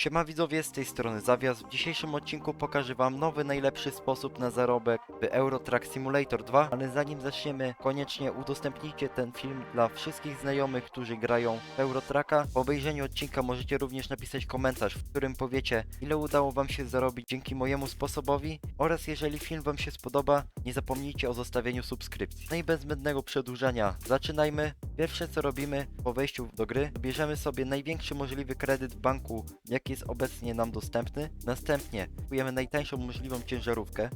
Siema widzowie, z tej strony Zawias. W dzisiejszym odcinku pokażę wam nowy, najlepszy sposób na zarobek w Euro Truck Simulator 2, ale zanim zaczniemy, koniecznie udostępnijcie ten film dla wszystkich znajomych, którzy grają w Euro Trucka. Po obejrzeniu odcinka możecie również napisać komentarz, w którym powiecie, ile udało wam się zarobić dzięki mojemu sposobowi oraz jeżeli film wam się spodoba, nie zapomnijcie o zostawieniu subskrypcji. No i bez zbędnego przedłużania, zaczynajmy. Pierwsze co robimy po wejściu do gry, bierzemy sobie największy możliwy kredyt w banku, jaki jest obecnie nam dostępny. Następnie kupujemy najtańszą możliwą ciężarówkę,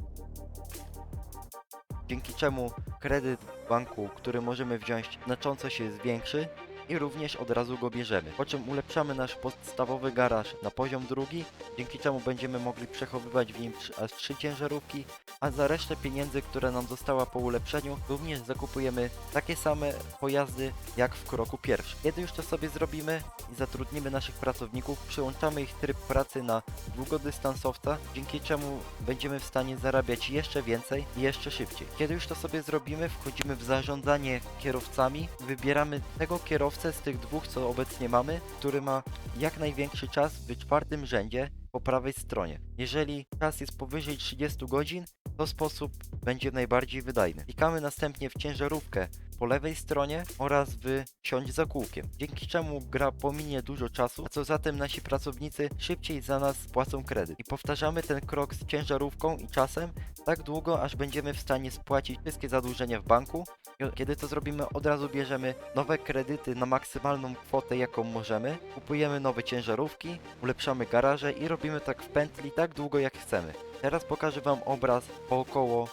dzięki czemu kredyt w banku, który możemy wziąć, znacząco się zwiększy i również od razu go bierzemy. Po czym ulepszamy nasz podstawowy garaż na poziom drugi, dzięki czemu będziemy mogli przechowywać w nim aż trzy ciężarówki, a za resztę pieniędzy, które nam została po ulepszeniu, również zakupujemy takie same pojazdy jak w kroku pierwszym. Kiedy już to sobie zrobimy i zatrudnimy naszych pracowników, przyłączamy ich tryb pracy na długodystansowca, dzięki czemu będziemy w stanie zarabiać jeszcze więcej i jeszcze szybciej. Kiedy już to sobie zrobimy, wchodzimy w zarządzanie kierowcami, wybieramy tego kierowcę z tych dwóch, co obecnie mamy, który ma jak największy czas w czwartym rzędzie po prawej stronie. Jeżeli czas jest powyżej 30 godzin, to sposób będzie najbardziej wydajny. Klikamy następnie w ciężarówkę po lewej stronie oraz w siądź za kółkiem, dzięki czemu gra pominie dużo czasu, a co zatem nasi pracownicy szybciej za nas płacą kredyt. I powtarzamy ten krok z ciężarówką i czasem tak długo, aż będziemy w stanie spłacić wszystkie zadłużenia w banku. Kiedy to zrobimy, od razu bierzemy nowe kredyty na maksymalną kwotę, jaką możemy, kupujemy nowe ciężarówki, ulepszamy garaże i robimy tak w pętli tak długo, jak chcemy. Teraz pokażę Wam obraz po około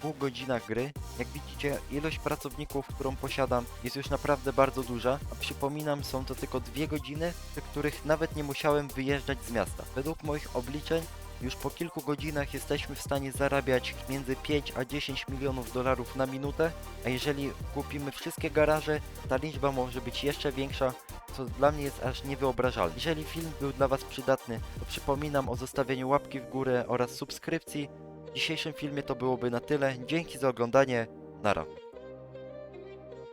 pół godzinach gry. Jak widzicie, ilość pracowników, którą posiadam, jest już naprawdę bardzo duża, a przypominam, są to tylko dwie godziny, przy których nawet nie musiałem wyjeżdżać z miasta. Według moich obliczeń, już po kilku godzinach jesteśmy w stanie zarabiać między 5 a 10 milionów dolarów na minutę, a jeżeli kupimy wszystkie garaże, ta liczba może być jeszcze większa, co dla mnie jest aż niewyobrażalne. Jeżeli film był dla Was przydatny, to przypominam o zostawieniu łapki w górę oraz subskrypcji. W dzisiejszym filmie to byłoby na tyle. Dzięki za oglądanie. Nara.